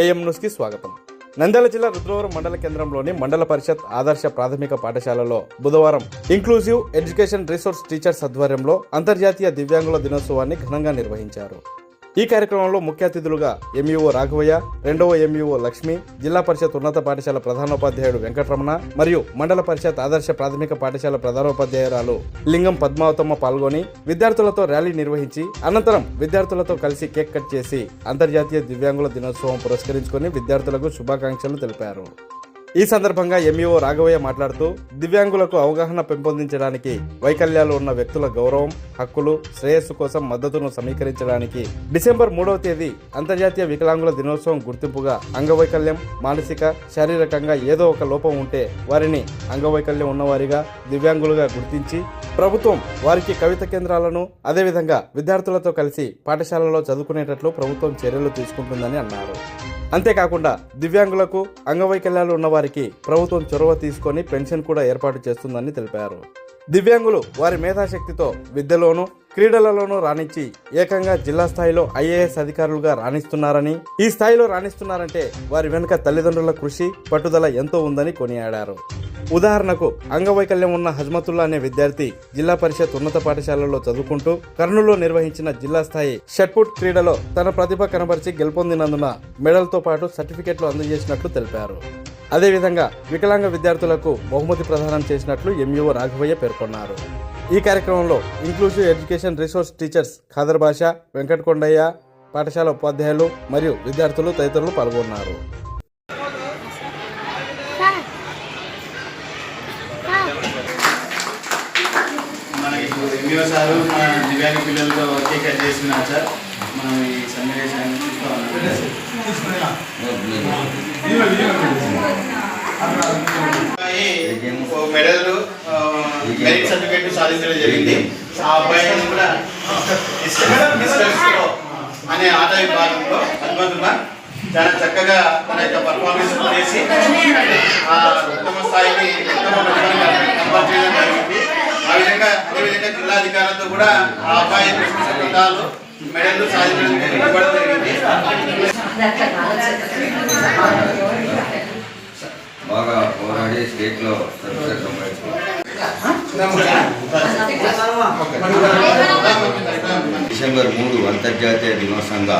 AM న్యూస్కి స్వాగతం. నంద్యాల జిల్లా రుద్రవరం మండల కేంద్రంలోని మండల పరిషత్ ఆదర్శ ప్రాథమిక పాఠశాలలో బుధవారం ఇంక్లూజివ్ ఎడ్యుకేషన్ రిసోర్స్ టీచర్స్ ఆధ్వర్యంలో అంతర్జాతీయ దివ్యాంగుల దినోత్సవాన్ని ఘనంగా నిర్వహించారు. ఈ కార్యక్రమంలో ముఖ్య అతిథులుగా ఎంఈఓ రాఘవయ్య రెండవ ఎంఈఓ లక్ష్మి జిల్లా పరిషత్ ఉన్నత పాఠశాల ప్రధానోపాధ్యాయుడు వెంకటరమణ మరియు మండల పరిషత్ ఆదర్శ ప్రాథమిక పాఠశాల ప్రధానోపాధ్యాయురాలు లింగం పద్మావతమ్మ పాల్గొని విద్యార్థులతో ర్యాలీ నిర్వహించి అనంతరం విద్యార్థులతో కలిసి కేక్ కట్ చేసి అంతర్జాతీయ దివ్యాంగుల దినోత్సవం పురస్కరించుకుని విద్యార్థులకు శుభాకాంక్షలు తెలిపారు. ఈ సందర్భంగా ఎంఈఓ రాఘవయ్య మాట్లాడుతూ దివ్యాంగులకు అవగాహన పెంపొందించడానికి వైకల్యాలు ఉన్న వ్యక్తుల గౌరవం హక్కులు శ్రేయస్సు కోసం మద్దతును సమీకరించడానికి డిసెంబర్ మూడవ తేదీ అంతర్జాతీయ వికలాంగుల దినోత్సవం గుర్తింపుగా అంగవైకల్యం మానసిక శారీరకంగా ఏదో ఒక లోపం ఉంటే వారిని అంగవైకల్యం ఉన్నవారిగా దివ్యాంగులుగా గుర్తించి ప్రభుత్వం వారికి కవిత కేంద్రాలను అదేవిధంగా విద్యార్థులతో కలిసి పాఠశాలలో చదువుకునేటట్లు ప్రభుత్వం చర్యలు తీసుకుంటుందని అన్నారు. అంతేకాకుండా దివ్యాంగులకు అంగవైకల్యాలు ఉన్నవారి వారికి ప్రభుత్వం చొరవ తీసుకొని పెన్షన్ కూడా ఏర్పాటు చేస్తుందని తెలిపారు. దివ్యాంగులు వారి మేధాశక్తితో విద్యలోనూ క్రీడలలోనూ రాణించి ఏకంగా జిల్లా స్థాయిలో ఐఏఎస్ అధికారులుగా రాణిస్తున్నారని ఈ స్థాయిలో రాణిస్తున్నారంటే వారి వెనుక తల్లిదండ్రుల కృషి పట్టుదల ఎంతో ఉందని కొనియాడారు. ఉదాహరణకు అంగవైకల్యం ఉన్న హజ్మతుల్లా అనే విద్యార్థి జిల్లా పరిషత్ ఉన్నత పాఠశాలలో చదువుకుంటూ కర్నూలులో నిర్వహించిన జిల్లా స్థాయి షట్పుట్ క్రీడలో తన ప్రతిభ కనబరిచి గెలుపొందినందున మెడల్తో పాటు సర్టిఫికెట్లు అందజేసినట్లు తెలిపారు. అదేవిధంగా వికలాంగ విద్యార్థులకు బహుమతి ప్రదానం చేసినట్లు ఎంఈఓ రాఘవయ్య పేర్కొన్నారు. ఈ కార్యక్రమంలో inclusive education resource teachers Khader Basha Venkatakondaiah పాఠశాల ఉపాధ్యాయులు మరియు విద్యార్థులు తదితరులు పాల్గొన్నారు. సారు మన దివ్యాంగ పిల్లలతో కేక్ కట్ చేస్తున్నారు సార్ మనం ఈ సన్నివేశాన్ని చూస్తూ. ఉన్నాం మెడల్ మెరిట్ సర్టిఫికేట్ సాధించడం జరిగింది. ఆ అబ్బాయిని కూడా డిస్టెన్స్ అనే ఆట విభాగంలో హనుమంతుగా చాలా చక్కగా తన యొక్క పర్ఫార్మెన్స్ చేసి ఆ ఉత్తమ స్థాయిని ఉత్తమ ప్రతిభను జరిగింది. ఆ విధంగా అదేవిధంగా జిల్లాధికారులతో కూడా ఆ అబ్బాయి ప్రశంస మెడల్ సాధించడం జరిగింది బాగా పోరాడి స్టేట్లో డిసెంబర్ మూడు అంతర్జాతీయ దినోత్సవంగా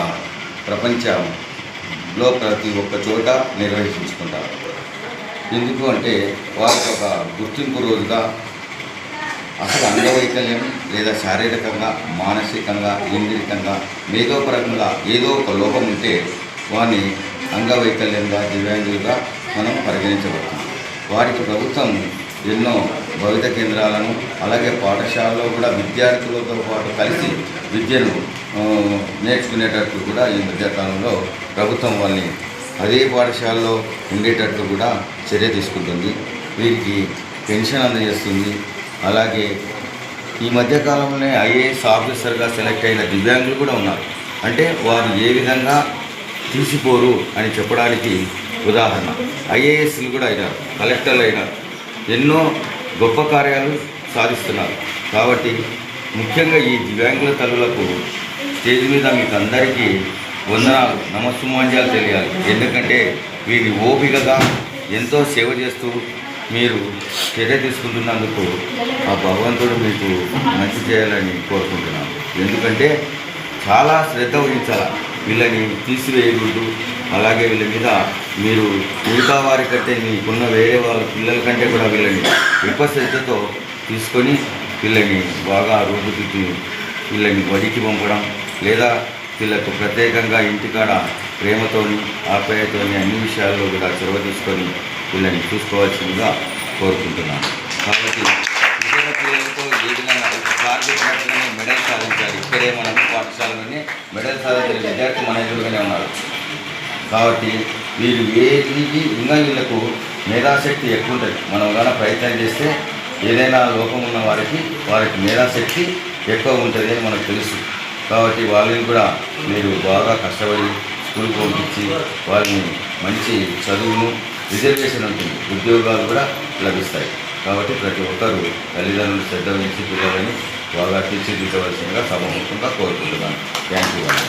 ప్రపంచంలో ప్రతి ఒక్క చోట నిర్వహించుకుంటారు. ఎందుకు అంటే వారికి ఒక గుర్తింపు రోజుగా అసలు అంగవైకల్యం లేదా శారీరకంగా మానసికంగా ఇంద్రికంగా మేధోపరంగా ఏదో ఒక లోపం ఉంటే వారిని అంగవైకల్యంగా దివ్యాంగులుగా మనం పరిగణించబడుతుంది వారికి ప్రభుత్వం ఎన్నో భవిత కేంద్రాలను అలాగే పాఠశాలలో కూడా విద్యార్థులతో పాటు కలిసి విద్యను నేర్చుకునేటట్లు కూడా ఈ మధ్యకాలంలో ప్రభుత్వం వాళ్ళని అదే పాఠశాలలో ఉండేటట్లు కూడా చర్య తీసుకుంటుంది. వీరికి పెన్షన్ అందజేస్తుంది. అలాగే ఈ మధ్యకాలంలోనే ఐఏఎస్ ఆఫీసర్గా సెలెక్ట్ అయిన దివ్యాంగులు కూడా ఉన్నారు. అంటే వారు ఏ విధంగా తీసిపోరు అని చెప్పడానికి ఉదాహరణ. ఐఏఎస్లు కూడా అయినారు కలెక్టర్లు అయినారు. ఎన్నో గొప్ప కార్యాలు సాధిస్తున్నారు. కాబట్టి ముఖ్యంగా ఈ దివ్యాంగుల తల్లులకు స్టేజ్ మీద మీకు అందరికీ వందనాలు నమస్సుమాంజాలు తెలియాలి. ఎందుకంటే వీరి ఓపికగా ఎంతో సేవ చేస్తూ మీరు చర్య తీసుకుంటున్నందుకు ఆ భగవంతుడు మీకు మంచి చేయాలని కోరుకుంటున్నాను. ఎందుకంటే చాలా శ్రద్ధ వహించాలి. వీళ్ళని తీసివేయకూడదు. అలాగే వీళ్ళ మీద మీరు మిగతా వారికంటే మీకున్న వేరే వాళ్ళ పిల్లల కంటే కూడా వీళ్ళని విపశ్రద్ధతో తీసుకొని వీళ్ళని బాగా రూపుదిద్ది వీళ్ళని బడికి పంపడం లేదా వీళ్ళకు ప్రత్యేకంగా ఇంటికాడ ప్రేమతోని ఆప్యాయతోని అన్ని విషయాల్లో కూడా చొరవ తీసుకొని వీళ్ళని చూసుకోవాల్సిందిగా కోరుకుంటున్నాను. కాబట్టి ఇతర పిల్లలతో ఏ విధంగా మెడల్ సాధించాలి? ఇక్కడే మనం పాఠశాలలోనే మెడల్ సాధించిన విద్యార్థి మన ఎదురుగానే ఉన్నారు. కాబట్టి వీరు ఏది ఇంకా వీళ్ళకు మేధాశక్తి ఎక్కువ ఉంటుంది మనం కానీ ప్రయత్నం చేస్తే ఏదైనా లోపం ఉన్న వారికి వారికి మేధాశక్తి ఎక్కువ ఉంటుంది అని మనకు తెలుసు. కాబట్టి వాళ్ళని కూడా మీరు బాగా కష్టపడి స్కూల్కి పంపించి వాళ్ళని మంచి చదువును రిజర్వేషన్ ఉంటుంది ఉద్యోగాలు కూడా లభిస్తాయి. కాబట్టి ప్రతి ఒక్కరూ తల్లిదండ్రులు శ్రద్ధ వహించి పిల్లలని బాగా తీర్చిదిద్దవలసిందిగా సభముఖంగా కోరుకుంటున్నాను. Thank you.